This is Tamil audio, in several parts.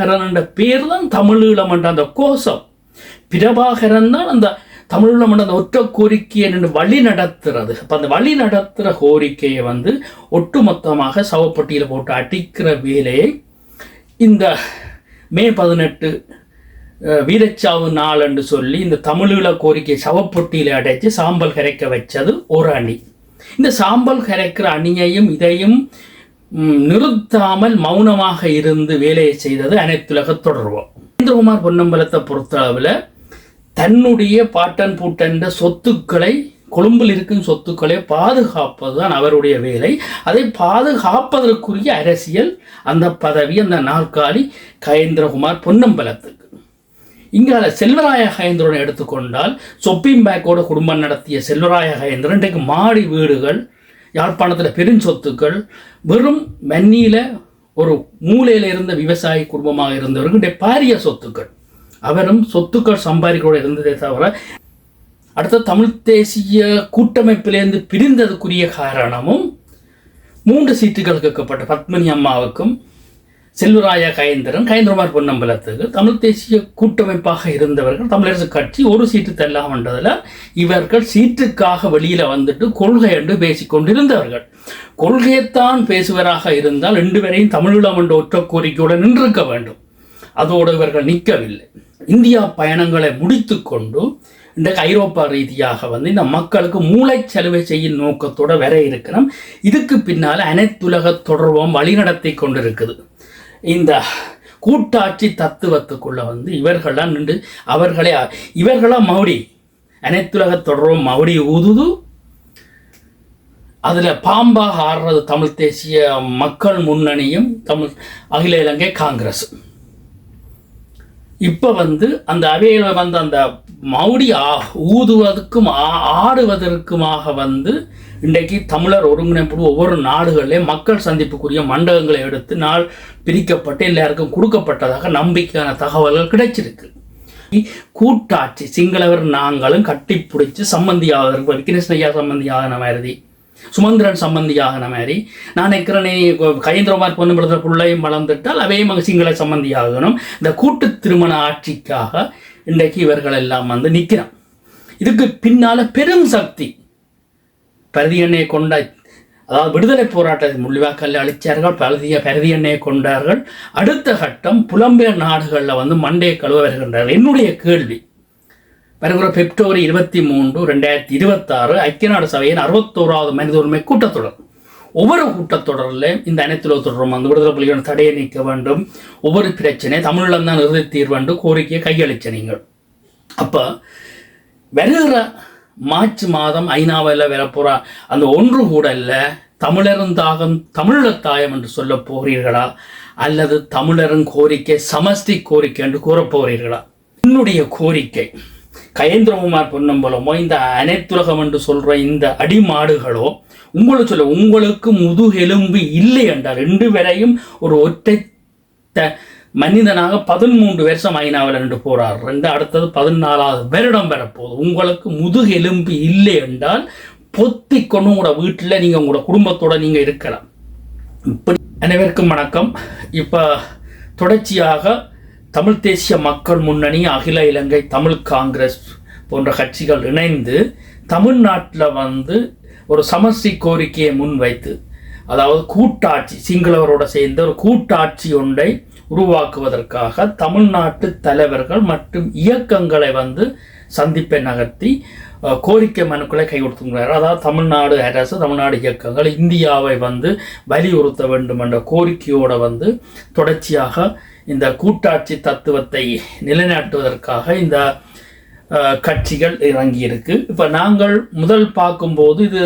பிரபாகரன் என்ற பேர் தான் தமிழீழம் என்ற அந்த கோஷம். பிரபாகரன் தான் அந்த தமிழீழம் என்ற அந்த ஒற்ற கோரிக்கையை நின்று வழி நடத்துறது. அப்போ அந்த வழி நடத்துகிற கோரிக்கையை வந்து ஒட்டுமொத்தமாக சவப்பட்டியில் போட்டு அடிக்கிற வேலையை இந்த மே பதினெட்டு வீரச்சாவு நாள் என்று சொல்லி இந்த தமிழீழ கோரிக்கை சவப்பொட்டியில் அடைச்சு சாம்பல் கரைக்க வச்சது ஒரு அணி. இந்த சாம்பல் கரைக்கிற அணியையும் இதையும் நிறுத்தாமல் மௌனமாக இருந்து வேலையை செய்தது அனைத்துலக தொடர்வோம் இந்திரகுமார் பொன்னம்பலத்தை பொறுத்தளவில் தன்னுடைய பாட்டன் பூட்டன்ற சொத்துக்களை கொழும்பில் இருக்கும் சொத்துக்களை பாதுகாப்பது தான் அவருடைய வேலை. அதை பாதுகாப்பதற்குரிய அரசியல் அந்த பதவி அந்த நாற்காலி கயேந்திரகுமார் பொன்னம்பலத்துக்கு. இங்கால செல்வராய கயேந்திரனை எடுத்துக்கொண்டால் சொப்பிங் பேக்கோட குடும்பம் நடத்திய செல்வராய கயேந்திரன் இன்றைக்கு மாடி வீடுகள் யாழ்ப்பாணத்தில் பெருஞ்சொத்துக்கள் வெறும் மன்னியில் ஒரு மூலையில் இருந்த விவசாய குடும்பமாக இருந்தவர்களுடைய பாரிய சொத்துக்கள். அவரும் சொத்துக்கள் சம்பாதிக்கூட இருந்ததே தவிர அடுத்த தமிழ் தேசிய கூட்டமைப்பிலிருந்து பிரிந்ததுக்குரிய காரணமும் மூன்று சீட்டுகள் கேட்கப்பட்ட பத்மினி அம்மாவுக்கும் செல்வராயா கயந்திரன் கயந்திரமார் பொன்னம்பலத்துக்கு தமிழ் தேசிய கூட்டமைப்பாக இருந்தவர்கள் தமிழரசு கட்சி ஒரு சீட்டு தள்ளாமன்றதில் இவர்கள் சீட்டுக்காக வெளியில் வந்துட்டு கொள்கை என்று பேசிக் கொண்டிருந்தவர்கள். கொள்கையைத்தான் பேசுவராக இருந்தால் ரெண்டு பேரையும் தமிழீழம் என்ற ஒற்ற கோரிக்கையுடன் நின்றிருக்க வேண்டும். அதோடு இவர்கள் நிற்கவில்லை. இந்தியா பயணங்களை முடித்துக்கொண்டு இன்றைக்கு ஐரோப்பா ரீதியாக வந்து இந்த மக்களுக்கு மூளை மூளைச்சலவை செய்யும் நோக்கத்தோடு வர இருக்கிறோம். இதுக்கு பின்னால் அனைத்துலக தொடர்பும் வழிநடத்தி கொண்டிருக்குது. இந்த கூட்டாட்சி தத்துவத்துக்குள்ள வந்து இவர்கள்லாம் நின்று அவர்களே இவர்களாம் மௌடி. அனைத்துலக தொடரும் மௌடி ஊதுது. அதில் பாம்பாக ஆடுறது தமிழ் தேசிய மக்கள் முன்னணியும் தமிழ் அகில இலங்கை காங்கிரஸ். இப்போ வந்து அந்த அவையில் வந்து அந்த மௌடி ஆ- ஊதுவதற்கும் ஆ- ஆடுவதற்குமாக வந்து இன்றைக்கு தமிழர் ஒருங்கிணைப்பு ஒவ்வொரு நாடுகளிலே மக்கள் சந்திப்புக்குரிய மண்டபங்களை எடுத்து நாள் பிரிக்கப்பட்டு எல்லாருக்கும் கொடுக்கப்பட்டதாக நம்பிக்கையான தகவல்கள் கிடைச்சிருக்கு. கூட்டாட்சி சிங்களவர் நாங்களும் கட்டிப்பிடிச்சு சம்பந்தியாவதற்கு விக்னேஷ்ணையா சம்பந்தியாக மாதிரி சுமந்திரன் சம்பந்தியாகின மாதிரி நான் இருக்கிறனே கைந்திரமார் பொன்னுபடுத்த பிள்ளையும் வளர்ந்துட்டால் அவையும் அங்கே சிங்கள சம்பந்தியாகணும். இந்த கூட்டு திருமண ஆட்சிக்காக இன்றைக்கு இவர்கள் எல்லாம் வந்து நிற்கிறான். இதுக்கு பின்னால் பெரும் சக்தி பரதி எண்ணெயை கொண்ட அதாவது விடுதலை போராட்டத்தை முள்ளிவாக்கல்ல அழிச்சார்கள் பரதிய பரதி எண்ணெயை கொண்டார்கள். அடுத்த கட்டம் புலம்பெயர் நாடுகளில் வந்து மண்டையை கழுவ வருகின்றார்கள். என்னுடைய கேள்வி. வருகிற பிப்ரவரி இருபத்தி மூன்று ரெண்டாயிரத்தி இருபத்தாறு ஐக்கிய நாடு சபையின் அறுபத்தோராவது மனித உரிமை கூட்டத்தொடர். ஒவ்வொரு கூட்டத்தொடரில் இந்த அனைத்துலக தொடரும். அந்த விடுதலை புலிகளின் தடையை நீக்க வேண்டும். ஒவ்வொரு பிரச்சனை தமிழீழம் தான் இறுதி தீர்வு கோரிக்கையை கையளிச்ச நீங்கள். அப்போ வருகிற மார்ச் மாதம் ஐநாவில் வரப்போகிற அந்த ஒன்று கூட இல்லை. தமிழரும் தாகம் தமிழர் தாயம் என்று சொல்ல போகிறீர்களா? அல்லது தமிழரும் கோரிக்கை சமஷ்டி கோரிக்கை என்று கூறப் போகிறீர்களா? என்னுடைய கோரிக்கை கயேந்திரகுமார் பொன்னம்பலமோ இந்த அனைத்துலகம் என்று சொல்கிற இந்த அடிமாடுகளோ உங்களுக்கு சொல்ல உங்களுக்கு முதுகெலும்பு இல்லை என்றால் ரெண்டு வரையும் ஒரு ஒற்றை த- மனிதனாக பதிமூன்று வருஷம் ஐநாவில் ரெண்டு போகிறார் ரெண்டு அடுத்தது பதினாலாவது வருடம் வரப்போகுது. உங்களுக்கு முதுகெலும்பு இல்லை என்றால் பொத்தி கொண்டு உங்களோட வீட்டில் நீங்கள் உங்களோட குடும்பத்தோட நீங்கள் இருக்கலாம். இப்படி அனைவருக்கும் வணக்கம். இப்போ தொடர்ச்சியாக தமிழ் தேசிய மக்கள் முன்னணி அகில இலங்கை தமிழ் காங்கிரஸ் போன்ற கட்சிகள் இணைந்து தமிழ்நாட்டில் வந்து ஒரு சமஷ்டி கோரிக்கையை முன்வைத்து அதாவது கூட்டாட்சி சிங்களவரோட சேர்ந்த ஒரு கூட்டாட்சி ஒன்றை உருவாக்குவதற்காக தமிழ்நாட்டு தலைவர்கள் மற்றும் இயக்கங்களை வந்து சந்திப்பை நகர்த்தி கோரிக்கை மனுக்களை கையெழுத்துகிறார் அதாவது தமிழ்நாடு அரசு தமிழ்நாடு இயக்கங்கள் இந்தியாவை வந்து வலியுறுத்த வேண்டும் என்ற கோரிக்கையோடு வந்து தொடர்ச்சியாக இந்த கூட்டாட்சி தத்துவத்தை நிலைநாட்டுவதற்காக இந்த கட்சிகள் இறங்கியிருக்கு. இப்போ நாங்கள் முதல் பார்க்கும்போது இது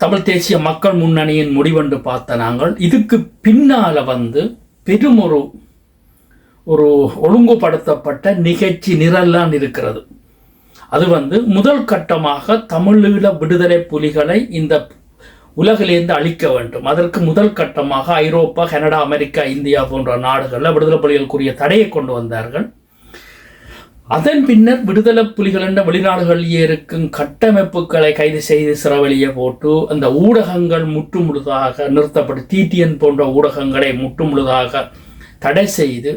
தமிழ் தேசிய மக்கள் முன்னணியின் முடிவென்று பார்த்த நாங்கள். இதுக்கு பின்னால் வந்து பெரும் ஒரு ஒரு ஒழுங்குபடுத்தப்பட்ட நிகழ்ச்சி நிரல்லாம் இருக்கிறது. அது வந்து முதல் கட்டமாக தமிழீழ விடுதலை புலிகளை இந்த உலகிலேருந்து அழிக்க வேண்டும். அதற்கு முதல் கட்டமாக ஐரோப்பா கனடா அமெரிக்கா இந்தியா போன்ற நாடுகளில் விடுதலை புலிகளுக்குரிய தடையை கொண்டு வந்தார்கள். அதன் பின்னர் விடுதலை புலிகள் என்ற வெளிநாடுகளிலே இருக்கும் கட்டமைப்புகளை கைது செய்து சிறவழிய போட்டு அந்த ஊடகங்கள் முற்றுமுழுதாக நிறுத்தப்பட்டு டிடிஎன் போன்ற ஊடகங்களை முற்றுமுழுதாக தடை செய்து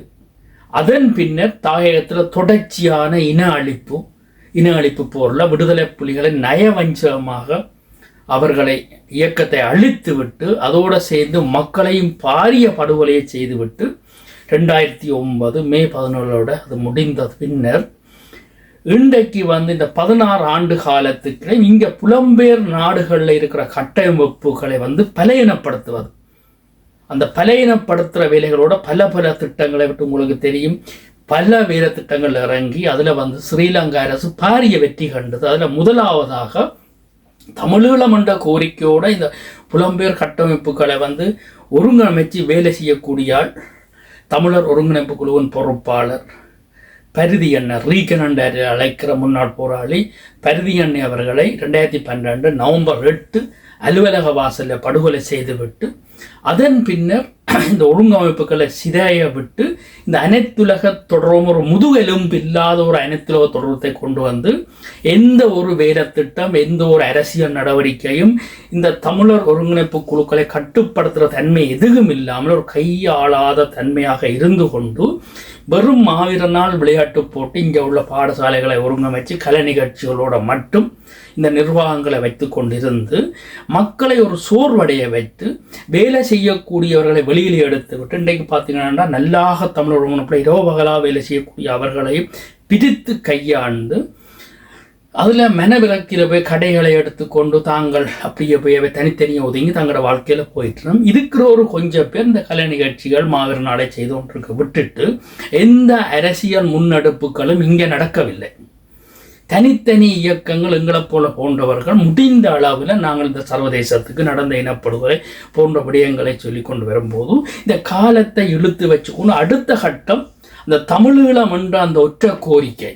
அதன் பின்னர் தாயகத்தில் தொடர்ச்சியான இன அழிப்பு இன அழிப்பு போரில் விடுதலை புலிகளை நயவஞ்சகமாக அவர்களை இயக்கத்தை அழித்துவிட்டு அதோடு சேர்ந்து மக்களையும் பாரிய படுகொலையை செய்துவிட்டு ரெண்டாயிரத்தி ஒன்பது மே பதினொன்றோட அது முடிந்த பின்னர் இன்றைக்கு வந்து இந்த பதினாறு ஆண்டு காலத்துக்கு இங்கே புலம்பெயர் நாடுகளில் இருக்கிற கட்டமைப்புகளை வந்து பலையினப்படுத்துவது அந்த பலையினப்படுத்துகிற வேலைகளோட பல பல திட்டங்களை விட்டு உங்களுக்கு தெரியும். பல வேலை திட்டங்கள் இறங்கி அதில் வந்து ஸ்ரீலங்கா அரசு பாரிய வெற்றி கண்டது. அதில் முதலாவதாக தமிழீழம் என்ற கோரிக்கையோட இந்த புலம்பெயர் கட்டமைப்புகளை வந்து ஒருங்கமைச்சு வேலை செய்யக்கூடிய ஆள் தமிழர் ஒருங்கிணைப்பு குழுவின் பொறுப்பாளர். பரிதி அண்ணன் ரீகன் என்று அழைக்கிற முன்னாள் போராளி பரிதி அண்ணி அவர்களை ரெண்டாயிரத்தி பன்னெண்டு நவம்பர் எட்டு அலுவலக வாசலில் படுகொலை செய்துவிட்டு அதன் பின்னர் இந்த ஒழுங்கமைப்புகளை சிதைய விட்டு இந்த அனைத்துலக தொடரும் ஒரு முதுகெலும்பு இல்லாத ஒரு அனைத்துலக தொடர்பத்தை கொண்டு வந்து எந்த ஒரு வேலைத்திட்டம் எந்த ஒரு அரசியல் நடவடிக்கையும் இந்த தமிழர் ஒருங்கிணைப்பு குழுக்களை கட்டுப்படுத்துகிற தன்மை எதுவும் இல்லாமல் ஒரு கையாளாத தன்மையாக இருந்து கொண்டு வெறும் மாவீரனால் விளையாட்டு போட்டு இங்கே உள்ள பாடசாலைகளை ஒருங்கமைச்சு கலை நிகழ்ச்சிகளோட மட்டும் இந்த நிர்வாகங்களை வைத்து கொண்டிருந்து மக்களை ஒரு சோர்வடைய வைத்து வேலை செய்யக்கூடியவர்களை வெளியில் எடுத்து விட்டு இன்றைக்கு பார்த்தீங்கன்னா நல்லாக தமிழ் ஒருங்கிணைப்பில் இரவு பகலாக வேலை செய்யக்கூடிய அவர்களை பிரித்து கையாண்டு அதில் மெனவிலக்கில் போய் கடைகளை எடுத்துக்கொண்டு தாங்கள் அப்படியே போய் அவை தனித்தனியாக ஒதுங்கி தங்களோட வாழ்க்கையில் போயிட்டுரும் இருக்கிற ஒரு கொஞ்சம் பேர் இந்த கலை நிகழ்ச்சிகள் மாவீர நாளை செய்து கொண்டிருக்க விட்டுட்டு எந்த அரசியல் முன்னெடுப்புகளும் இங்கே நடக்கவில்லை. தனித்தனி இயக்கங்கள் எங்களை போல போன்றவர்கள் முடிந்த அளவில் நாங்கள் இந்த சர்வதேசத்துக்கு நடந்த இனப்படுகொலை போன்ற விடயங்களை சொல்லி கொண்டு வரும்போது இந்த காலத்தை இழுத்து வச்சுக்கொண்டு அடுத்த கட்டம் அந்த தமிழீழம் என்ற அந்த ஒற்ற கோரிக்கை.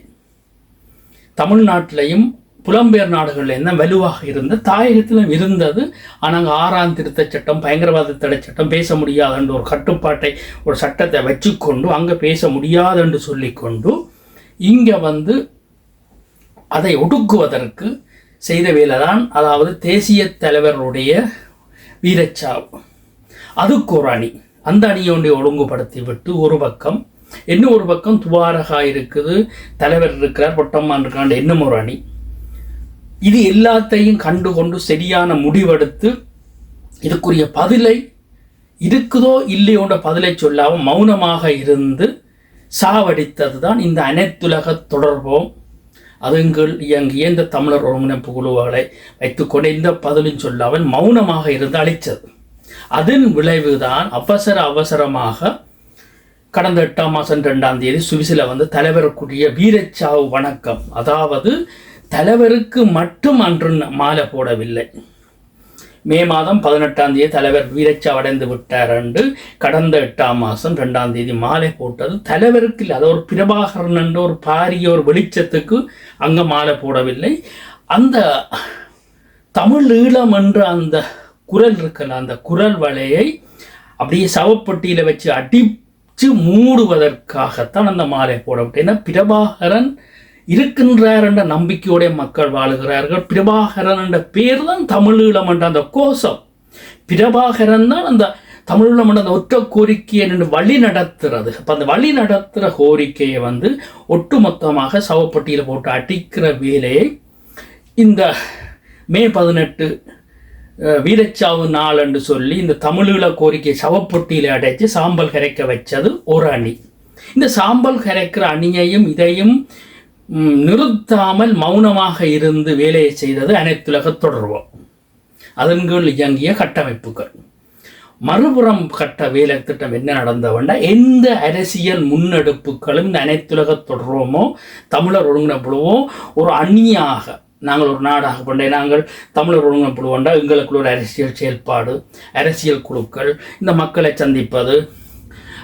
தமிழ்நாட்டிலையும் புலம்பெயர் நாடுகளில் தான் வலுவாக இருந்த தாயகத்திலும் இருந்தது. ஆனால் ஆறாம் திருத்த சட்டம் பயங்கரவாத தடை சட்டம் பேச முடியாது ஒரு கட்டுப்பாட்டை ஒரு சட்டத்தை வச்சுக்கொண்டு அங்கே பேச முடியாது என்று சொல்லிக்கொண்டு இங்கே வந்து அதை ஒடுக்குவதற்கு செய்த வேலை தான் அதாவது தேசிய தலைவருடைய வீரச்சாவு. அதுக்கு ஒரு அணி அந்த அணியை ஒன்றை ஒழுங்குபடுத்தி விட்டு ஒரு பக்கம் இன்னும் ஒரு பக்கம் துவாரகா இருக்குது தலைவர் இருக்கிறார் பொட்டம்மான் இருக்காண்ட இன்னும் ஒரு அணி. இது எல்லாத்தையும் கண்டு கொண்டு சரியான முடிவெடுத்து இதுக்குரிய பதிலை இருக்குதோ இல்லையோன்ற பதிலை சொல்லாமல் மௌனமாக இருந்து சாவடித்தது தான் இந்த அனைத்துலக தொடர்போம். அதுங்கள் இயங்கிய இந்த தமிழர் ஒருங்கிணைப்பு குழுவுகளை வைத்துக்கொண்டு இந்த பதிலும் சொல்லாமல் மௌனமாக இருந்து அழைத்தது அதன் விளைவுதான் அவசர அவசரமாக கடந்த எட்டாம் மாதம் ரெண்டாம் தேதி சுவிசில வந்து தலைவருக்குரிய வீரச்சாவு வணக்கம். அதாவது தலைவருக்கு மட்டும் அன்று மாலை போடவில்லை. மே மாதம் பதினெட்டாம் தேதி தலைவர் வீரச்சாவு அடைந்து விட்டார் என்று கடந்த எட்டாம் மாதம் ரெண்டாம் தேதி மாலை போட்டது. தலைவருக்கு இல்லை அது ஒரு பிரபாகரன் என்ற ஒரு பாரிய ஒரு வெளிச்சத்துக்கு அங்கே மாலை போடவில்லை. அந்த தமிழ் ஈழம் என்ற அந்த குரல் இருக்கல அந்த குரல் வலையை அப்படியே சவப்பட்டியில் வச்சு அடித்து மூடுவதற்காகத்தான் அந்த மாலை போடப்பட்டு ஏன்னா பிரபாகரன் இருக்கின்றார் என்ற நம்பிக்கையோட மக்கள் வாழுகிறார்கள். பிரபாகரன் என்ற பேர் தான் தமிழீழம் என்ற அந்த கோஷம். பிரபாகரன் தான் அந்த தமிழீழம் என்ற அந்த ஒற்ற கோரிக்கையை நின்று வழி நடத்துறது. அப்போ அந்த வழி நடத்துகிற கோரிக்கையை வந்து ஒட்டுமொத்தமாக சவப்பட்டியில் போட்டு அடிக்கிற வேலையை இந்த மே பதினெட்டு வீரச்சாவு நாள் என்று சொல்லி இந்த தமிழீழ கோரிக்கை சவப்பொட்டியில் அடைச்சு சாம்பல் கரைக்க வச்சது ஒரு அணி. இந்த சாம்பல் கரைக்கிற அணியையும் இதையும் நிறுத்தாமல் மௌனமாக இருந்து வேலையை செய்தது அனைத்துலக தொடர்வோம் அதன் கீழ் இயங்கிய கட்டமைப்புகள். மறுபுறம் கட்ட வேலை திட்டம் என்ன நடந்தவண்டா எந்த அரசியல் முன்னெடுப்புகளும் இந்த அனைத்துலக தொடர்வோமோ தமிழர் ஒருங்கிணைப்புழுவோ ஒரு அந்நியாக நாங்கள் ஒரு நாடாக கொண்டே நாங்கள் தமிழர் ஒழுங்கினப்படுவோண்டா எங்களுக்குள்ள ஒரு அரசியல் செயல்பாடு அரசியல் குழுக்கள் இந்த மக்களை சந்திப்பது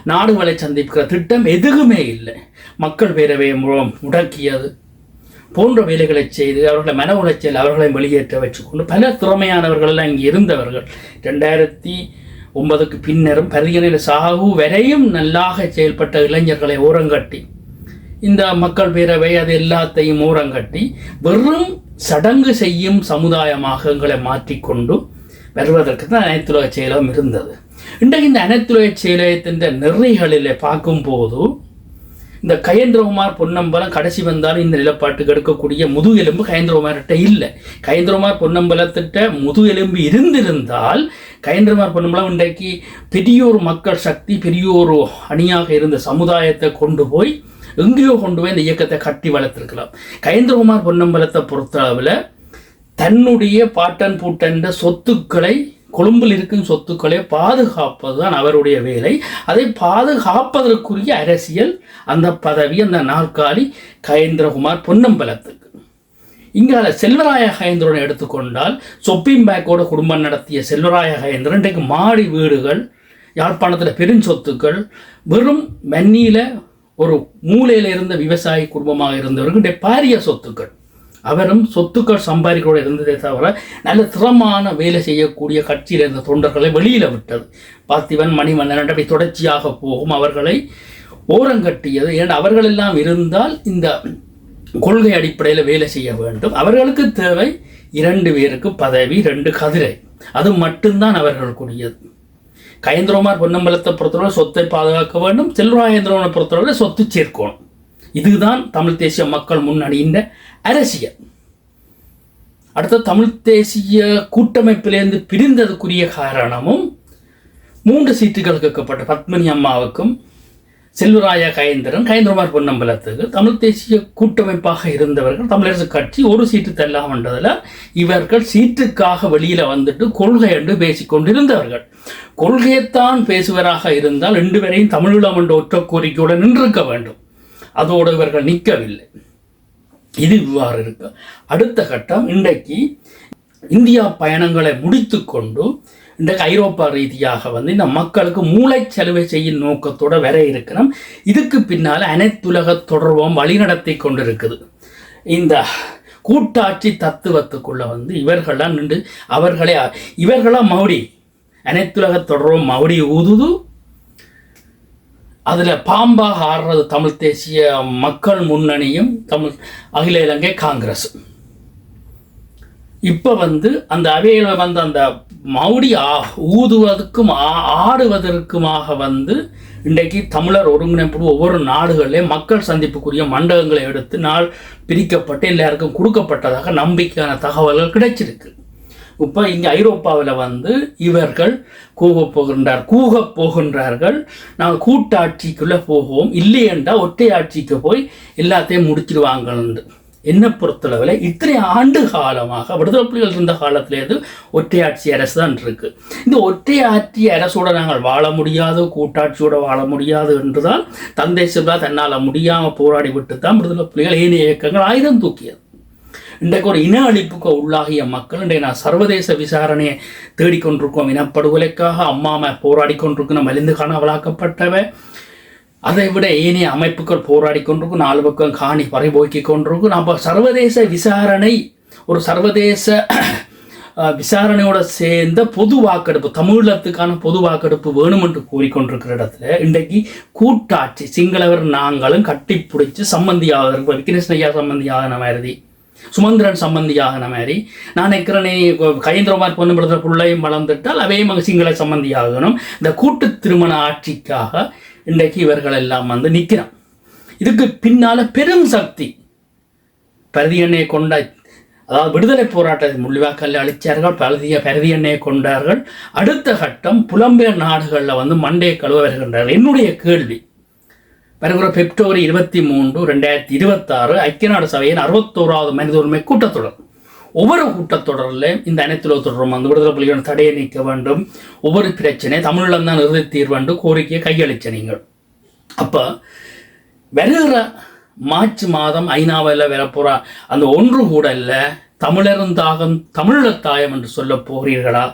நாடுகளை சந்திக்கிற திட்டம் எதுவுமே இல்லை. மக்கள் பேரவையை முடக்கியது. போன்ற வேலைகளை செய்து அவர்களை மன உளைச்சல் அவர்களை வெளியேற்ற வச்சுக்கொண்டு பல திறமையானவர்கள் எல்லாம் இங்கே இருந்தவர்கள். ரெண்டாயிரத்தி ஒன்பதுக்கு பின்னரும் பரிகரையில் சாகு வரையும் நல்லாக செயல்பட்ட இளைஞர்களை ஓரங்கட்டி இந்த மக்கள் பேரவை அது எல்லாத்தையும் ஓரங்கட்டி வெறும் சடங்கு செய்யும் சமுதாயமாக எங்களை மாற்றிக்கொண்டு வருவதற்கு தான் அனைத்துலக செயலகம் இருந்தது. இன்றைக்கு இந்த அனைத்துலக செயலகத்தின் நெறிகளில் பார்க்கும்போது இந்த கயேந்திரகுமார் பொன்னம்பலம் கடைசி வந்தாலும் இந்த நிலப்பாட்டுக்கு எடுக்கக்கூடிய முதுகெலும்பு கயேந்திரகுமார்கிட்ட இல்லை. கயேந்திரகுமார் பொன்னம்பலத்திட்ட முது எலும்பு இருந்திருந்தால் கயேந்திரகுமார் பொன்னம்பலம் இன்றைக்கு பெரிய ஒரு மக்கள் சக்தி பெரிய ஒரு அணியாக இருந்த சமுதாயத்தை கொண்டு போய் எங்கேயோ கொண்டு போய் இந்த இயக்கத்தை கட்டி வளர்த்துருக்கலாம். கயேந்திரகுமார் பொன்னம்பலத்தை பொறுத்தளவில் தன்னுடைய பாட்டன் பூட்டன் சொத்துக்களை கொழும்பில் இருக்கும் சொத்துக்களை பாதுகாப்பது தான் அவருடைய வேலை. அதை பாதுகாப்பதற்குரிய அரசியல் அந்த பதவி அந்த நாற்காலி கயேந்திரகுமார் பொன்னம்பலத்துக்கு. இங்கால செல்வராய கயேந்திரனை எடுத்துக்கொண்டால் சொப்பிங் பேக்கோட குடும்பம் நடத்திய செல்வராய கயேந்திரன் இன்றைக்கு மாடி வீடுகள் யாழ்ப்பாணத்தில் பெருஞ்சொத்துக்கள் வெறும் மன்னியில் ஒரு மூலையில் இருந்த விவசாய குடும்பமாக இருந்தவர்கள் பாரிய சொத்துக்கள். அவரும் சொத்துக்கள் சம்பாதிக்கூட இருந்ததே தவிர நல்ல திறமான வேலை செய்யக்கூடிய கட்சியில் இருந்த தொண்டர்களை வெளியில் விட்டது. பார்த்திவன் மணிமன்னன் அப்படி தொடர்ச்சியாக போகும் அவர்களை ஓரங்கட்டியது ஏன் அவர்கள் எல்லாம் இருந்தால் இந்த கொள்கை அடிப்படையில் வேலை செய்ய வேண்டும். அவர்களுக்கு தேவை இரண்டு பேருக்கு பதவி ரெண்டு கதிரை. அது மட்டும்தான் அவர்களுக்குரியது. கயந்திரமார் பொன்னம்பலத்தை பொறுத்தவரை சொத்தை பாதுகாக்க வேண்டும். செல்வராயந்திரவனை பொறுத்தவரை சொத்து சேர்க்கணும். இதுதான் தமிழ் தேசிய மக்கள் முன்னணியின் அரசியல். அடுத்த தமிழ் தேசிய கூட்டமைப்பிலிருந்து பிரிந்ததுக்குரிய காரணமும் மூன்று சீட்டுகள் கேட்கப்பட்ட பத்மினி அம்மாவுக்கும் செல்வராய கயந்திரன் கயந்திரமார் பொன்னம்பலத்துக்கு தமிழ் தேசிய கூட்டமைப்பாக இருந்தவர்கள் தமிழரசு கட்சி ஒரு சீட்டு தள்ளாம இவர்கள் சீட்டுக்காக வெளியில வந்துட்டு கொள்கை என்று பேசிக்கொண்டிருந்தவர்கள் கொள்கையைத்தான் பேசுவராக இருந்தால் ரெண்டு பேரையும் தமிழீழம் என்ற ஒற்ற கோரிக்கையுடன் நின்றிருக்க வேண்டும். அதோடு இவர்கள் நிற்கவில்லை. இது இவ்வாறு இருக்கு. அடுத்த கட்டம் இன்றைக்கு இந்தியா பயணங்களை முடித்து கொண்டு இன்றைக்கு ஐரோப்பா ரீதியாக வந்து இந்த மக்களுக்கு மூளை செலவை செய்யும் நோக்கத்தோடு வர இருக்கிறோம். இதுக்கு பின்னால் அனைத்துலக தொடர்பும் வழிநடத்தி கொண்டிருக்குது. இந்த கூட்டாட்சி தத்துவத்துக்குள்ளே வந்து இவர்கள்லாம் நின்று அவர்களே இவர்களா மௌடி அனைத்துலக தொடர்பும் மௌடி ஊதுது அதில் பாம்பாக ஆடுறது தமிழ் தேசிய மக்கள் முன்னணியும் தமிழ் அகில இலங்கை காங்கிரஸ். இப்போ வந்து அந்த அவையில் வந்து அந்த மௌடி ஆ- ஊதுவதற்கும் ஆ- ஆடுவதற்குமாக வந்து இன்றைக்கு தமிழர் ஒருங்கிணைப்பு ஒவ்வொரு நாடுகளிலே மக்கள் சந்திப்புக்குரிய மண்டபங்களை எடுத்து நாள் பிரிக்கப்பட்டு எல்லாருக்கும் கொடுக்கப்பட்டதாக நம்பிக்கையான தகவல்கள் கிடைச்சிருக்கு. இப்போ இங்கே ஐரோப்பாவில் வந்து இவர்கள் கூகப் போகின்றார் கூகப் போகின்றார்கள். நாங்கள் கூட்டாட்சிக்குள்ளே போவோம். இல்லையென்றா ஒற்றை ஆட்சிக்கு போய் எல்லாத்தையும் முடிச்சிடுவாங்கன்னு என்னை பொறுத்தளவில் இத்தனை ஆண்டு காலமாக விடுதலை புலிகள் இருந்த காலத்திலேருந்து ஒற்றையாட்சி அரசு தான் இருக்குது இந்த ஒற்றையாட்சி அரசோட நாங்கள் வாழ முடியாது கூட்டாட்சியோட வாழ முடியாது என்றுதான் தந்தை சிவா தன்னால் முடியாமல் போராடி விட்டு தான் விடுதலை புலிகள் ஏனைய இயக்கங்கள் ஆயுதம் தூக்கியது. இன்றைக்கு ஒரு இன அழிப்புக்கு உள்ளாகிய மக்கள் இன்றைய நான் சர்வதேச விசாரணையை தேடிக்கொண்டிருக்கோம். இனப்படுகொலைக்காக அம்மாம போராடி கொண்டிருக்கணும் மலிந்து காணவளாக்கப்பட்டவ அதை விட ஏனைய அமைப்புகள் போராடி கொண்டிருக்கும் நாலு பக்கம் காணி பறிபோக்கி கொண்டிருக்கும் நம்ம சர்வதேச விசாரணை ஒரு சர்வதேச விசாரணையோடு விசாரணையோட சேர்ந்த பொது வாக்கெடுப்பு தமிழத்துக்கான பொது வாக்கெடுப்பு வேணும் என்று கூறிக்கொண்டிருக்கிற இடத்துல இன்றைக்கு கூட்டாட்சி சிங்களவர் நாங்களும் கட்டிப்பிடிச்சு சம்மந்தியாவதற்கு விக்னேஷ்னையா சம்மந்தியாக மாதிரி சுமந்திரன் சம்பந்தியாகின மாதிரி நான் இருக்கிறனே கயந்திரமார் பொண்ணுபடுத்துகிற பிள்ளையும் வளர்ந்துட்டால் அவையும் அங்கே சிங்கள சம்பந்தியாகணும். இந்த கூட்டு திருமண ஆட்சிக்காக இன்றைக்கு இவர்கள் எல்லாம் வந்து நிற்கிறான். இதுக்கு பின்னால பெரும் சக்தி. பரதியண்ணை கொண்ட அதாவது விடுதலை போராட்டத்தை முள்ளிவாக்கல்ல அழிச்சார்கள் பரதிய பரதி எண்ணெயை கொண்டார்கள். அடுத்த கட்டம் புலம்பெயர் நாடுகளில் வந்து மண்டையை கழுவ வருகின்றார்கள். என்னுடைய கேள்வி வருகிற பிப்ரவரி இருபத்தி மூன்று ரெண்டாயிரத்தி இருபத்தாறு ஐக்கிய நாடு சபையின் அறுபத்தோராவது மனித உரிமை கூட்டத்தொடர். ஒவ்வொரு கூட்டத்தொடரில் இந்த அனைத்துலக தொடரும். அந்த விடுதலை புலிகள் தடையை நீக்க வேண்டும். ஒவ்வொரு பிரச்சனை தமிழில் தான் இறுதி தீர்வண்டு கோரிக்கையை கையளிச்ச நீங்கள். அப்போ வருகிற மார்ச் மாதம் ஐநாவில் வரப்போகிற அந்த ஒன்று கூட இல்லை தமிழரும் தாகம் தமிழர் தாயம் என்று சொல்ல போகிறீர்களா?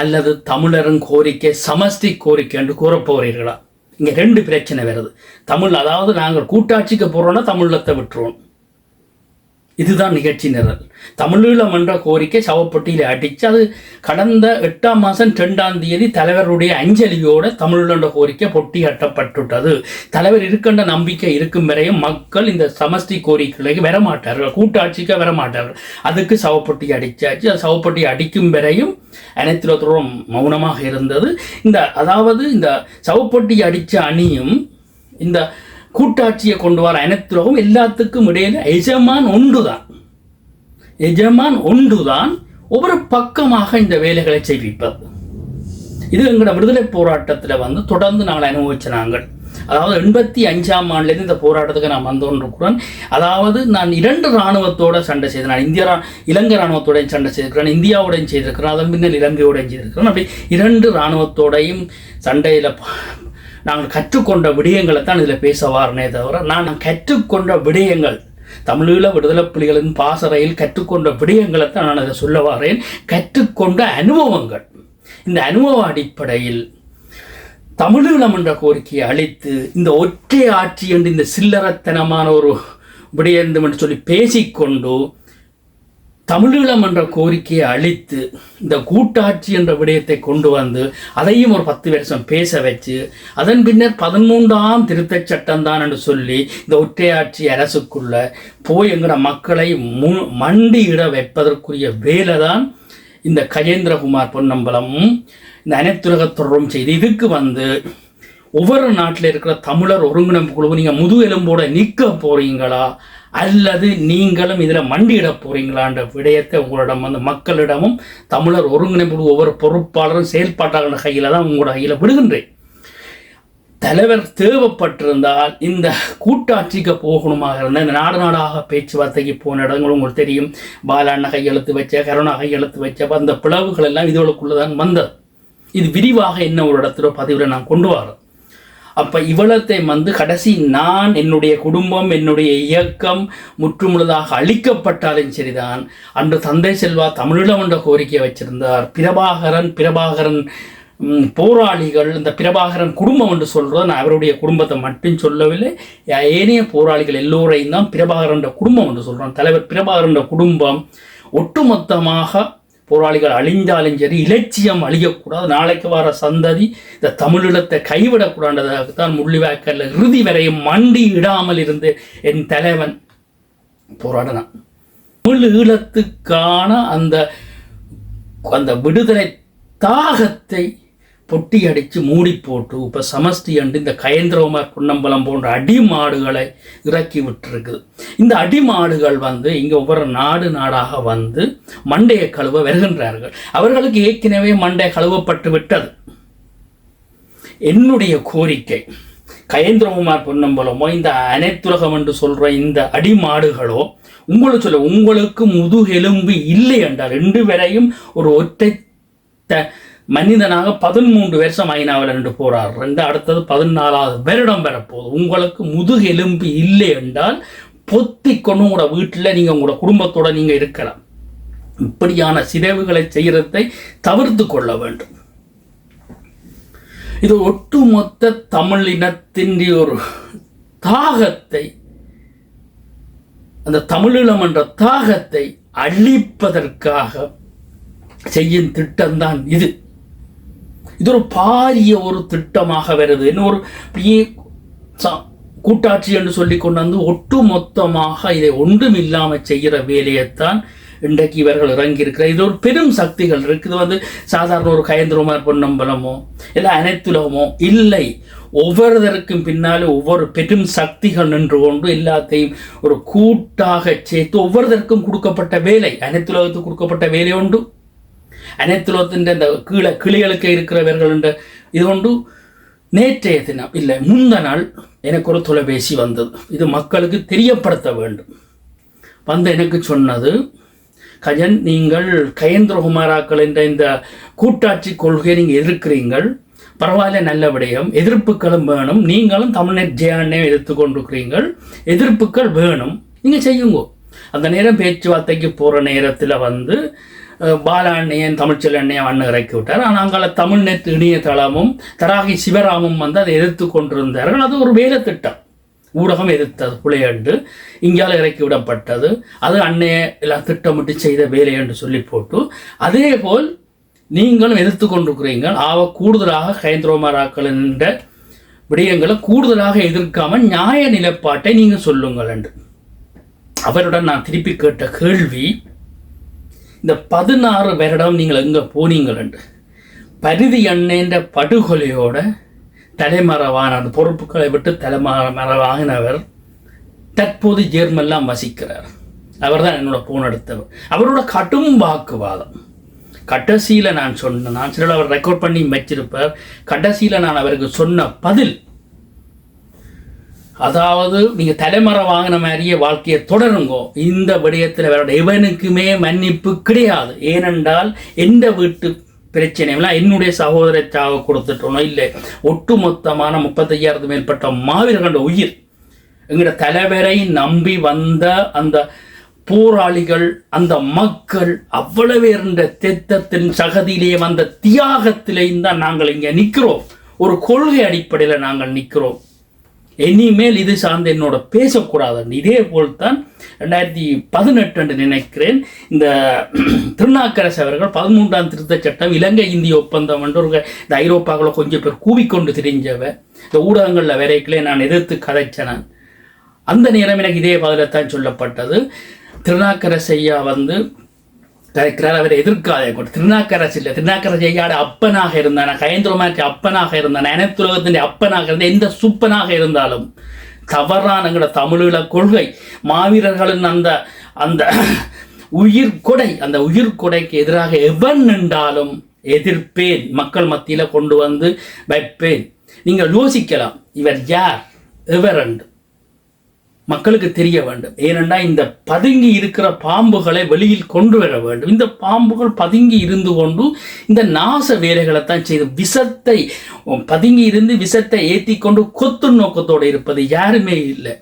அல்லது தமிழரும் கோரிக்கை சமஸ்தி கோரிக்கை என்று கூறப் போகிறீர்களா? இங்கே ரெண்டு பிரச்சனை வருது. தமிழ் அதாவது நாங்கள் கூட்டாட்சிக்கு போகிறோன்னா தமிழத்தை விட்டுருவோம். இதுதான் நிகழ்ச்சி நிரல். தமிழீழ மன்ற கோரிக்கை சவப்பட்டியில் அடித்து அது கடந்த எட்டாம் மாதம் ரெண்டாம் தேதி தலைவருடைய அஞ்சலியோடு தமிழீழ கோரிக்கை பொட்டி கட்டப்பட்டுட்டது. தலைவர் இருக்கின்ற நம்பிக்கை இருக்கும் வரையும் மக்கள் இந்த சமஷ்டி கோரிக்கைகளுக்கு வரமாட்டார்கள். கூட்டாட்சிக்கு வரமாட்டார்கள். அதுக்கு சவப்பட்டி அடித்தாச்சு அது சவப்பட்டி அடிக்கும் வரையும் அனைத்திலும் மௌனமாக இருந்தது. இந்த அதாவது இந்த சவப்பட்டி அடித்த அணியும் இந்த கூட்டாட்சியை கொண்டு வர அனைத்துலகம் எல்லாத்துக்கும் இடையில எஜமான் ஒன்றுதான். எஜமான் ஒன்றுதான். ஒவ்வொரு பக்கமாக இந்த வேலைகளை செய்விப்பது இது எங்களோட விடுதலை போராட்டத்தில் வந்து தொடர்ந்து நாங்கள் அனுபவிச்ச நாங்கள். அதாவது எண்பத்தி அஞ்சாம் ஆண்டுலேருந்து இந்த போராட்டத்துக்கு நான் வந்து அதாவது நான் இரண்டு இராணுவத்தோட சண்டை செய்தேன். நான் இந்திய ரா- இலங்கை இராணுவத்தோடையும் சண்டை செய்திருக்கிறேன். இந்தியாவோடையும் செய்திருக்கிறேன். அதன் பின்னர் இலங்கையோடையும் செய்திருக்கிறேன். அப்படி இரண்டு இராணுவத்தோடையும் சண்டையில் நாங்கள் கற்றுக்கொண்ட விடயங்களை தான் இதில் பேச வாரனே தவிர நான் கற்றுக்கொண்ட விடயங்கள் தமிழீழ விடுதலை புலிகளின் பாசறையில் கற்றுக்கொண்ட விடயங்களை தான் நான் அதை சொல்ல வரேன் கற்றுக்கொண்ட அனுபவங்கள். இந்த அனுபவ அடிப்படையில் தமிழீழம் என்ற கோரிக்கையை அளித்து இந்த ஒற்றை ஆட்சி என்று இந்த சில்லறத்தனமான ஒரு விடயம் என்று சொல்லி பேசிக்கொண்டு தமிழீழம் என்ற கோரிக்கையை அழித்து இந்த கூட்டாட்சி என்ற விடயத்தை கொண்டு வந்து அதையும் ஒரு பத்து வருஷம் பேச வச்சு அதன் பின்னர் பதிமூன்றாம் திருத்தச் சட்டம் தான் என்று சொல்லி இந்த ஒற்றையாட்சி அரசுக்குள்ள போய் எங்கிற மக்களை மு மண்டியிட வைப்பதற்குரிய வேலை தான் இந்த கஜேந்திரகுமார் பொன்னம்பலமும் இந்த அனைத்துலக தொடரும் செய்து. இதுக்கு வந்து ஒவ்வொரு நாட்டில் இருக்கிற தமிழர் ஒருங்கிணைப்பு குழு நீங்கள் முதுகெலும்போட நிற்க போகிறீங்களா அல்லது நீங்களும் இதில் மண்டியிட போகிறீங்களான்ற விடயத்தை உங்களிடம் வந்து மக்களிடமும் தமிழர் ஒருங்கிணைப்பு ஒவ்வொரு பொறுப்பாளரும் செயல்பாட்டாளர் கையில் தான் உங்களோட கையில் விடுகின்றேன். தலைவர் தேவைப்பட்டிருந்தால் இந்த கூட்டாட்சிக்கு போகணுமாக இருந்தால் இந்த நாடு நாடாக பேச்சுவார்த்தைக்கு போன இடங்கள் உங்களுக்கு தெரியும். பாலாண்ண கையெழுத்து வச்ச கருணா கையெழுத்து வச்ச அந்த பிளவுகள் எல்லாம் இதுகளுக்குள்ளே தான் வந்தது. இது விரிவாக என்ன ஒரு இடத்துல பதிவில் நான் கொண்டு வரேன். அப்போ இவ்வளத்தை வந்து கடைசி நான் என்னுடைய குடும்பம் என்னுடைய இயக்கம் முற்றுமுழுதாக அழிக்கப்பட்டாலும் சரிதான். அன்று தந்தை செல்வா தமிழீழம் என்ற கோரிக்கையை வச்சிருந்தார். பிரபாகரன் பிரபாகரன் போராளிகள் இந்த பிரபாகரன் குடும்பம் என்று சொல்றது நான் அவருடைய குடும்பத்தை மட்டும் சொல்லவில்லை. ஏனைய போராளிகள் எல்லோரையும் தான் பிரபாகரன் குடும்பம் என்று சொல்கிறோம் தலைவர் பிரபாகரன் குடும்பம் ஒட்டுமொத்தமாக போராளிகள் அழிஞ்சாலும் சரி இலட்சியம் அழியக்கூடாது. நாளைக்கு வர சந்ததி இந்த தமிழீழத்தை கைவிடக்கூடாததாகத்தான் முள்ளிவாய்க்கல்ல இறுதி வரையும் மண்டி இடாமல் இருந்து என் தலைவன் போராடினான். தமிழ் ஈழத்துக்கான அந்த அந்த விடுதலை தாகத்தை பொட்டி அடித்து மூடி போட்டு இப்போ சமஷ்டி அண்டு இந்த கயந்திரகுமார் பொன்னம்பலம் போன்ற அடிமாடுகளை இறக்கி விட்டுருக்குது இந்த அடிமாடுகள் வந்து இங்கே ஒவ்வொரு நாடு நாடாக வந்து மண்டையை கழுவ வருகின்றார்கள். அவர்களுக்கு ஏற்கனவே மண்டை கழுவப்பட்டு விட்டது. என்னுடைய கோரிக்கை கயேந்திரகுமார் பொன்னம்பலமோ இந்த அனைத்துலகம் என்று சொல்ற இந்த அடிமாடுகளோ உங்களுக்கு சொல்ல உங்களுக்கு முதுகெலும்பு இல்லை என்றால் ரெண்டு வரையும் ஒரு ஒற்றை மனிதனாக பதிமூன்று வருஷம் ஐநாவில் நின்று போறார். ரெண்டு அடுத்தது பதினாலாவது வருடம் பெறப்போகுது உங்களுக்கு முதுகெலும்பு இல்லை என்றால் பொத்தி கொண்டு உங்களோட வீட்டில் நீங்கள் உங்களோட குடும்பத்தோட நீங்கள் இருக்கலாம். இப்படியான சிதைவுகளை செய்கிறதை தவிர்த்து கொள்ள வேண்டும். இது ஒட்டுமொத்த தமிழினத்தின் ஒரு தாகத்தை அந்த தமிழீழம் என்ற தாகத்தை அழிப்பதற்காக செய்யும் திட்டம்தான் இது. இது ஒரு பாரிய ஒரு திட்டமாக வருது இன்னொரு அப்படியே கூட்டாட்சி என்று சொல்லி கொண்டு வந்து ஒட்டு மொத்தமாக இதை ஒன்றும் இல்லாமல் செய்கிற வேலையைத்தான் இன்றைக்கு இவர்கள் இறங்கியிருக்கிறார் இது ஒரு பெரும் சக்திகள் இருக்குது வந்து சாதாரண ஒரு கயந்திரமார் பொன்னம்பலமோ இல்லை அனைத்துலகமோ இல்லை ஒவ்வொருதற்கும் பின்னாலே ஒவ்வொரு பெரும் சக்திகள் நின்று கொண்டு எல்லாத்தையும் ஒரு கூட்டாக சேர்த்து ஒவ்வொருதற்கும் கொடுக்கப்பட்ட வேலை அனைத்துலகத்துக்கு கொடுக்கப்பட்ட வேலை உண்டு அனைத்துலகத்தின் இந்த கீழே கிளிகளுக்கு இருக்கிறவர்கள் என்ற இது கொண்டு நேற்றைய தினம் இல்லை முந்த நாள் எனக்கு ஒரு தொலைபேசி வந்தது. இது மக்களுக்கு தெரியப்படுத்த வேண்டும். வந்து எனக்கு சொன்னது கஜன் நீங்கள் கயேந்திரகுமாராக்கள் என்ற இந்த கூட்டாட்சி கொள்கையை நீங்கள் எதிர்க்கிறீங்கள். பரவாயில்ல நல்ல விடயம். எதிர்ப்புகளும் வேணும். நீங்களும் தமிழ்நெட் ஜெயாண்டையும் எதிர்த்து கொண்டிருக்கிறீங்கள் எதிர்ப்புகள் வேணும். நீங்கள் செய்யுங்க. அந்த நேரம் பேச்சுவார்த்தைக்கு போகிற நேரத்தில் வந்து அஹ், பாலாண்ணையன் தமிழ்ச்செல் அண்ணையன் அண்ணன் இறக்கி விட்டார். ஆனால் அங்கால தமிழ்நெட் இணையதளமும் தராகி சிவராமும் வந்து அதை எதிர்த்து கொண்டிருந்தார்கள். அது ஒரு வேலை திட்டம் ஊடகம் எதிர்த்தது புலையண்டு. இங்கால இறக்கி விடப்பட்டது. அது அன்னைய எல்லாம் திட்டமிட்டு செய்த வேலை என்று சொல்லி போட்டு அதே போல் நீங்களும் எதிர்த்து கொண்டிருக்கிறீங்க ஆவ கூடுதலாக கயந்திரோமராக்கள் என்ற விடயங்களை கூடுதலாக எதிர்க்காமல் நியாய நிலைப்பாட்டை நீங்கள் சொல்லுங்கள் என்று. அவருடன் நான் திருப்பி கேட்ட கேள்வி இந்த பதினாறு வருடம் நீங்கள் எங்கே போனீங்களன்று. பரிதி அண்ணேன்ற படுகொலையோட தலைமறைவான அந்த பொறுப்புகளை விட்டு தலைமறைவாகினவர் தற்போது ஜெர்மெல்லாம் வசிக்கிறார். அவர்தான் என்னோட போன் எடுத்தவர் அவரோட கடும் வாக்குவாதம். கடைசியில் நான் சொன்னேன் நான் சில அவர் ரெக்கார்ட் பண்ணி வச்சிருப்பார் கடைசியில் நான் அவருக்கு சொன்ன பதில் அதாவது நீங்கள் தலைமறை வாங்கின மாதிரியே வாழ்க்கையை தொடருங்கோ. இந்த விடயத்தில் வேற எவனுக்குமே மன்னிப்பு கிடையாது. ஏனென்றால் எந்த வீட்டு பிரச்சனைகள்லாம் என்னுடைய சகோதரத்தாக கொடுத்துட்டோம் இல்லை ஒட்டுமொத்தமான முப்பத்தையாயிரத்து மேற்பட்ட மாவீரர்களோட உயிர். எங்களோட தலைவரை நம்பி வந்த அந்த போராளிகள் அந்த மக்கள் அவ்வளவு இருந்த திட்டத்தின் சகதியிலே வந்த தியாகத்திலேயும் தான் நாங்கள் இங்கே நிற்கிறோம். ஒரு கொள்கை அடிப்படையில் நாங்கள் நிற்கிறோம். இனிமேல் இது சார்ந்து என்னோட பேசக்கூடாது இதே போல் தான் ரெண்டாயிரத்தி பதினெட்டு நினைக்கிறேன். இந்த திருநாக்கரசு அவர்கள் பதிமூன்றாம் திருத்தச் சட்டம் இலங்கை இந்திய ஒப்பந்தம் என்று இந்த ஐரோப்பாவில் கொஞ்சம் பேர் கூவிக்கொண்டு தெரிஞ்சவ இந்த ஊடகங்களில் வரைக்கிலே நான் எதிர்த்து கதைச்சேன். அந்த நேரம் எனக்கு இதே பதிலத்தான் சொல்லப்பட்டது. திருநாக்கரசையா வந்து தரைக்கிறார் அவரை எதிர்க்காதே கூட. திருநாக்கரசு இல்லை. திருநாக்கரசு ஐயாட அப்பனாக இருந்தான? கயந்திரமாற்றி அப்பனாக இருந்தான? அனைத்துலகத்தின் அப்பனாக இருந்த? எந்த சுப்பனாக இருந்தாலும். தவறானங்கிற தமிழீழ கொள்கை. மாவீரர்களின் அந்த அந்த உயிர் கொடை அந்த உயிர் கொடைக்கு எதிராக எவன் நின்றாலும் எதிர்ப்பேன். மக்கள் மத்தியில் கொண்டு வந்து வைப்பேன். நீங்கள் யோசிக்கலாம் இவர் யார்? எவர் எவரண்டு? மக்களுக்கு தெரிய வேண்டும். ஏனென்றால் இந்த பதுங்கி இருக்கிற பாம்புகளை வெளியில் கொண்டு வர வேண்டும். இந்த பாம்புகள் பதுங்கி இருந்து கொண்டு இந்த நாச வேலைகளை தான் செய்து விஷத்தை பதுங்கி இருந்து விஷத்தை ஏற்றி கொண்டு கொத்து நோக்கத்தோடு இருப்பது யாருமே இல்லை.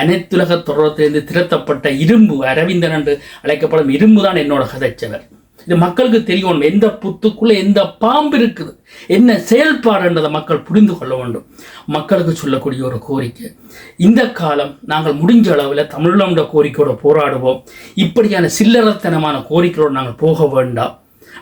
அனைத்துலக தொடரத்திலிருந்து திரட்டப்பட்ட இரும்பு அரவிந்தன் என்று அழைக்கப்படும் இரும்பு தான் என்னோட கதைச்சவர். இது மக்களுக்கு தெரியணும் எந்த புத்துக்குள்ளே எந்த பாம்பு இருக்குது? என்ன செயல்பாடுன்றதை மக்கள் புரிந்து கொள்ள வேண்டும். மக்களுக்கு சொல்லக்கூடிய ஒரு கோரிக்கை. இந்த காலம் நாங்கள் முடிஞ்ச அளவில் தமிழோட கோரிக்கையோட போராடுவோம். இப்படியான சில்லறத்தனமான கோரிக்கையோடு நாங்கள் போக வேண்டாம்.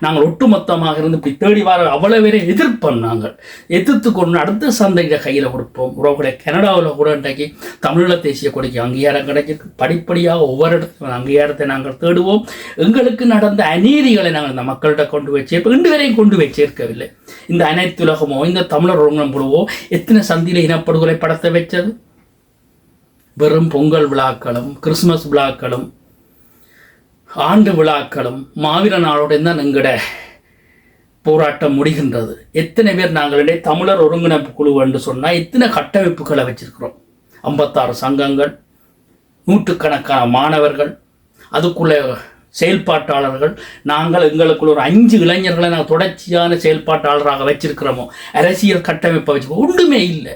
நாங்கள் ஒட்டுமொத்தமாக இருந்து இப்படி தேடி வர அவ்வளோ பேரை எதிர்ப்போம் நாங்கள் எதிர்த்து கொண்டு அடுத்த சந்தைகளை கையில் கொடுப்போம். உறவுகளை கனடாவில் கூட இன்றைக்கு தமிழீழ தேசிய கொடிக்கு அங்கீகாரம் கிடைச்சிருக்கு. படிப்படியாக ஒவ்வொரு இடத்துல அங்கீகாரத்தை நாங்கள் தேடுவோம். எங்களுக்கு நடந்த அநீதிகளை நாங்கள் இந்த மக்கள்கிட்ட கொண்டு போய் சேர்ப்போம். இன்று வரையும் கொண்டு போய் சேர்க்கவில்லை. இந்த அனைத்துலகமோ இந்த தமிழர் ஒருங்கினம் குழுவோ எத்தனை சந்தியில் இனப்படுகொலை படத்தை வச்சது வெறும் பொங்கல் விழாக்களும் கிறிஸ்மஸ் விழாக்களும் ஆண்டு விழாக்களும் மாவீர நாளோடையும் தான் எங்கட போராட்டம் முடிகின்றது? எத்தனை பேர் நாங்களிடையே தமிழர் ஒருங்கிணைப்பு குழு என்று சொன்னால் எத்தனை கட்டமைப்புகளை வச்சிருக்கிறோம். ஐம்பத்தாறு சங்கங்கள் நூற்றுக்கணக்கான மாணவர்கள் அதுக்குள்ளே செயல்பாட்டாளர்கள் நாங்கள் எங்களுக்குள்ள ஒரு அஞ்சு இளைஞர்களை நாங்கள் தொடர்ச்சியான செயல்பாட்டாளராக வச்சிருக்கிறோமோ அரசியல் கட்டமைப்பை வச்சு ஒன்றுமே இல்லை.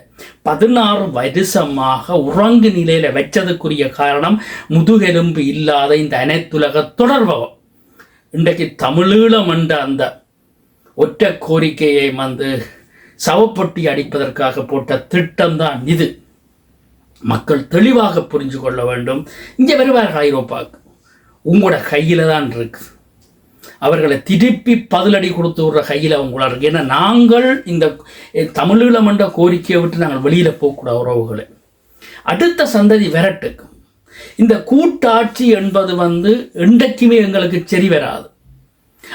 பதினாறு வருஷமாக உறங்கு நிலையில் வச்சதுக்குரிய காரணம் முதுகெலும்பு இல்லாத இந்த அனைத்துலக தொடர்பகம் இன்றைக்கு தமிழீழம் என்ற அந்த ஒற்றை கோரிக்கையை வந்து சவப்பொட்டி அடிப்பதற்காக போட்ட திட்டம்தான் இது. மக்கள் தெளிவாக புரிஞ்சு கொள்ள வேண்டும். இங்கே வருவார்கள் ஐரோப்பாவுக்கு. உங்களோட கையில் தான் இருக்கு. அவர்களை திருப்பி பதிலடி கொடுத்து விடுற கையில் அவங்களா இருக்கு. ஏன்னா நாங்கள் இந்த தமிழீழம் என்ற கோரிக்கையை விட்டு நாங்கள் வெளியில் போகக்கூடாது உறவுகளை. அடுத்த சந்ததி விரட்டு இந்த கூட்டாட்சி என்பது வந்து என்றைக்குமே எங்களுக்கு சரி வராது.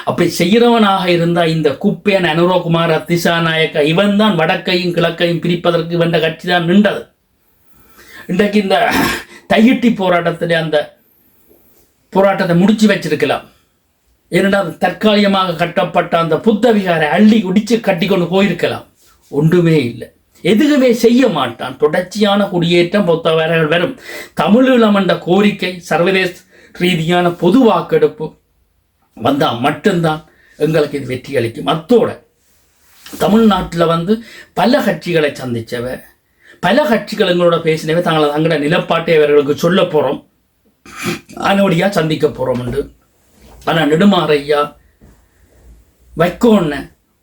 அப்படி செய்கிறவனாக இருந்தால் இந்த குப்பையன் அனுரகுமார் அத்திசா நாயக்கா இவன் தான் வடக்கையும் கிழக்கையும் பிரிப்பதற்கு வென்ற கட்சி தான் நின்றது. இன்றைக்கு இந்த தையிட்டி போராட்டத்தில் அந்த போராட்டத்தை முடிச்சு வச்சிருக்கலாம். ஏனென்றால் தற்காலிகமாக கட்டப்பட்ட அந்த புத்த விகாரை அள்ளி உடிச்சு கட்டி கொண்டு போயிருக்கலாம். ஒன்றுமே இல்லை. எதுவுமே செய்ய மாட்டான். தொடர்ச்சியான குடியேற்றம் பொத்தவர்கள் வரும். தமிழீழம் என்ற கோரிக்கை சர்வதேச ரீதியான பொது வாக்கெடுப்பு வந்தால் மட்டும்தான் எங்களுக்கு இது வெற்றி அளிக்கும். அத்தோட தமிழ்நாட்டில் வந்து பல கட்சிகளை சந்தித்தவ பல கட்சிகள் எங்களோட பேசினவை தங்களை தங்களோட நிலப்பாட்டை அவர்களுக்கு சொல்ல போகிறோம் ஆனோடியாக சந்திக்க போகிறோம் உண்டு ஆனால் நெடுமாறையா வைக்கோன்ன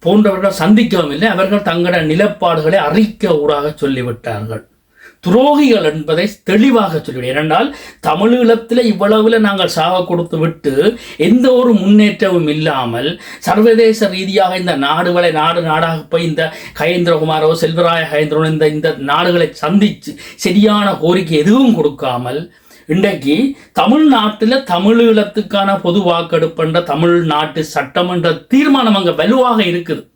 போன்றவர்கள் சந்திக்கவும் இல்லை. அவர்கள் தங்களோட நிலப்பாடுகளை அறிக்க ஊடாக சொல்லிவிட்டார்கள். துரோகிகள் என்பதை தெளிவாக சொல்லிவிடும் ஏனென்றால் தமிழீழத்தில் இவ்வளவுல நாங்கள் சாக கொடுத்து விட்டு எந்த ஒரு முன்னேற்றமும் இல்லாமல் சர்வதேச ரீதியாக இந்த நாடுகளை நாடு நாடாக போய் இந்த கயேந்திரகுமாரோ செல்வராய கயேந்திரனோ இந்த இந்த நாடுகளை சந்தித்து சரியான கோரிக்கை எதுவும் கொடுக்காமல் இன்றைக்கு தமிழ்நாட்டில் தமிழீழத்துக்கான பொது வாக்கெடுப்புன்ற தமிழ்நாட்டு சட்டமன்ற தீர்மானம் அங்கே வலுவாக இருக்குது.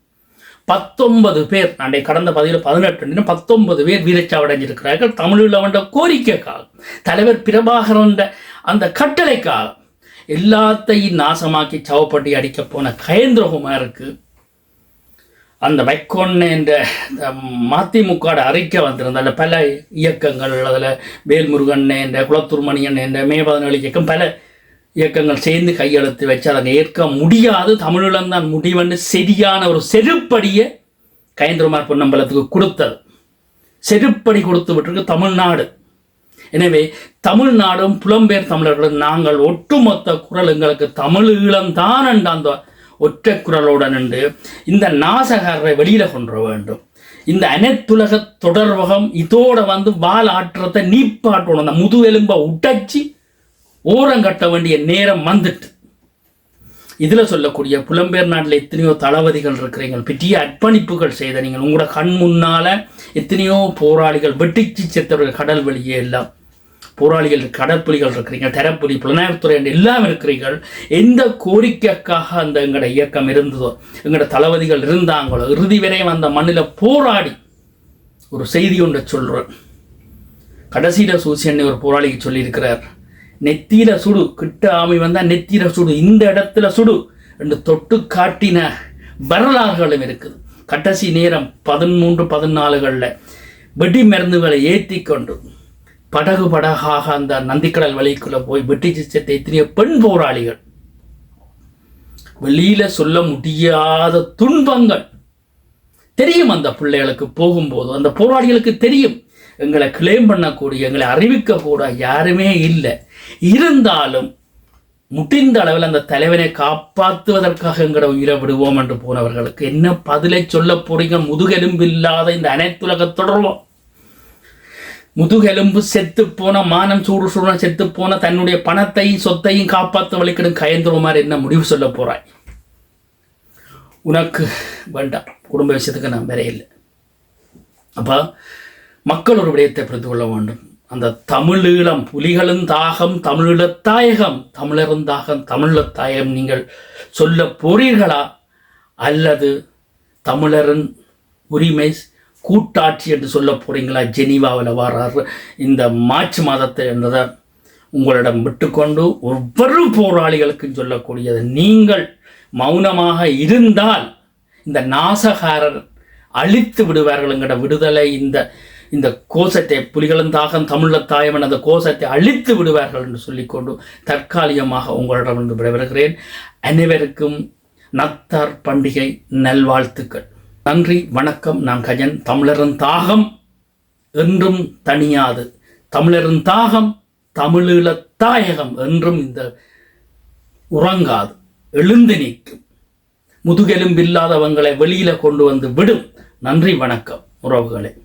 பத்தொன்பது பேர் அன்றை கடந்த பதிவில் பதினெட்டு பத்தொன்பது பேர் வீரச்சாவடைஞ்சிருக்கிறார்கள். தமிழீழவன்ற கோரிக்கைக்காக தலைவர் பிரபாகரன்ற அந்த கட்டளைக்காக எல்லாத்தையும் நாசமாக்கி சவப்பட்டி அடிக்க போன கயேந்திரகுமாருக்கு அந்த வைக்கொன்ன என்ற மதிமுக அறிக்கை வந்திருந்த அந்த பல இயக்கங்கள் அதில் வேல்முருகன் என்ற குலத்துர்மணியன் என்ற மே பதினேழு இயக்கம் பல இயக்கங்கள் சேர்ந்து கையெழுத்து வச்சு அதை ஏற்க முடியாது. தமிழீழம்தான் முடிவுன்னு சரியான ஒரு செருப்படியை கயந்திரமார் பொன்னம்பலத்துக்கு கொடுத்தது. செருப்படி கொடுத்து விட்டுருக்கு தமிழ்நாடு. எனவே தமிழ்நாடும் புலம்பெயர் தமிழர்களும் நாங்கள் ஒட்டுமொத்த குரல் எங்களுக்கு தமிழ் ஈழம்தான் என்ற அந்த ஒற்றை குரலோடு நின்று இந்த நாசகாரரை வெளியில கொண்டு வேண்டும். இந்த அனைத்துலக தொடர்பகம் இதோட வந்து வால் ஆற்றத்தை நீப்பாட்டணும். அந்த முதுகெலும்பை உடைச்சி ஓரம் கட்ட வேண்டிய நேரம் வந்துட்டு. இதில் சொல்லக்கூடிய புலம்பெயர் நாட்டில் எத்தனையோ தளபதிகள் இருக்கிறீங்க பெரிய அர்ப்பணிப்புகள் செய்த நீங்கள். உங்களோட கண் முன்னால் எத்தனையோ போராளிகள் வெட்டிச்சு செத்தவர்கள் கடல் வெளியே எல்லாம். போராளிகள் கடற்புலிகள் இருக்கிறீங்க தரப்புலி புலனாய்வுத்துறை எல்லாம் இருக்கிறீர்கள். எந்த கோரிக்கைக்காக அந்த எங்களோட இயக்கம் இருந்ததோ எங்களோட தளபதிகள் இருந்தாங்களோ இறுதி வரையும் அந்த மண்ணில் போராடி ஒரு செய்தி ஒன்றை சொல்கிறேன் கடைசியில் சூசியன் ஒரு போராளிக்கு சொல்லியிருக்கிறார் நெத்தியில சுடு கிட்ட ஆமை வந்தால் நெத்தியில சுடு இந்த இடத்துல சுடு என்று தொட்டு காட்டின வரலாறுகளும் இருக்குது. கடைசி நேரம் பதிமூன்று பதினாலுகளில் வெடி மருந்துகளை ஏற்றி கொண்டு படகு படகாக அந்த நந்திக்கடல் வழிக்குள்ள போய் வெட்டி சிச்சத்தை எத்தனையோ பெண் போராளிகள். வெளியில சொல்ல முடியாத துன்பங்கள். தெரியும் அந்த பிள்ளைகளுக்கு போகும்போது அந்த போராளிகளுக்கு தெரியும். எங்களை கிளைம் பண்ணக்கூடிய எங்களை அறிவிக்கக்கூட யாருமே இல்லை. இருந்தாலும் முடிந்த அளவில் அந்த தலைவனை காப்பாற்றுவதற்காக எங்களை உயிரை விடுவோம் என்று போனவர்களுக்கு என்ன பதிலை சொல்ல போறீங்க? முதுகெலும்பு இல்லாத இந்த அனைத்துலக தொடர்வோம் முதுகெலும்பு செத்து போன மானம் சூடு சூடு செத்து போன தன்னுடைய பணத்தையும் சொத்தையும் காப்பாற்ற வலிக்கிடும் கயந்துருமாறு என்ன முடிவு சொல்ல போறாய்? உனக்கு வேண்டாம். குடும்ப விஷயத்துக்கு நான் வேற இல்லை அப்போ மக்கள் ஒரு விடயத்தை புரிந்து கொள்ள வேண்டும். அந்த தமிழீழம் புலிகளும் தாகம் தமிழீழத்தாயகம் தமிழரும் தாகம் தமிழத்தாயகம் நீங்கள் சொல்ல போறீர்களா? அல்லது தமிழரின் உரிமை கூட்டாட்சி என்று சொல்ல போகிறீங்களா ஜெனீவாவில் வர்றாரு. இந்த மார்ச் மாதத்தை என்றதை உங்களிடம் விட்டுக்கொண்டு ஒவ்வொரு போராளிகளுக்கும் சொல்லக்கூடியது நீங்கள் மௌனமாக இருந்தால் இந்த நாசகாரர் அழித்து விடுவார்கள் எங்கட விடுதலை இந்த இந்த கோஷத்தை புலிகளும் தாகம் தமிழ தாயம் அந்த கோஷத்தை அழித்து விடுவார்கள் என்று சொல்லிக்கொண்டு தற்காலிகமாக உங்களிடம் விட விடைபெறுகிறேன். அனைவருக்கும் நத்தார் பண்டிகை நல்வாழ்த்துக்கள். நன்றி வணக்கம். நான் கஜன். தமிழரின் தாகம் என்றும் தனியாது தமிழரின் தாகம் தமிழீழ தாயகம் என்றும் இந்த உறங்காது. எழுந்து நிற்கும் முதுகெலும்பில்லாதவங்களை வெளியில கொண்டு வந்து விடும். நன்றி வணக்கம். உறவுகளே.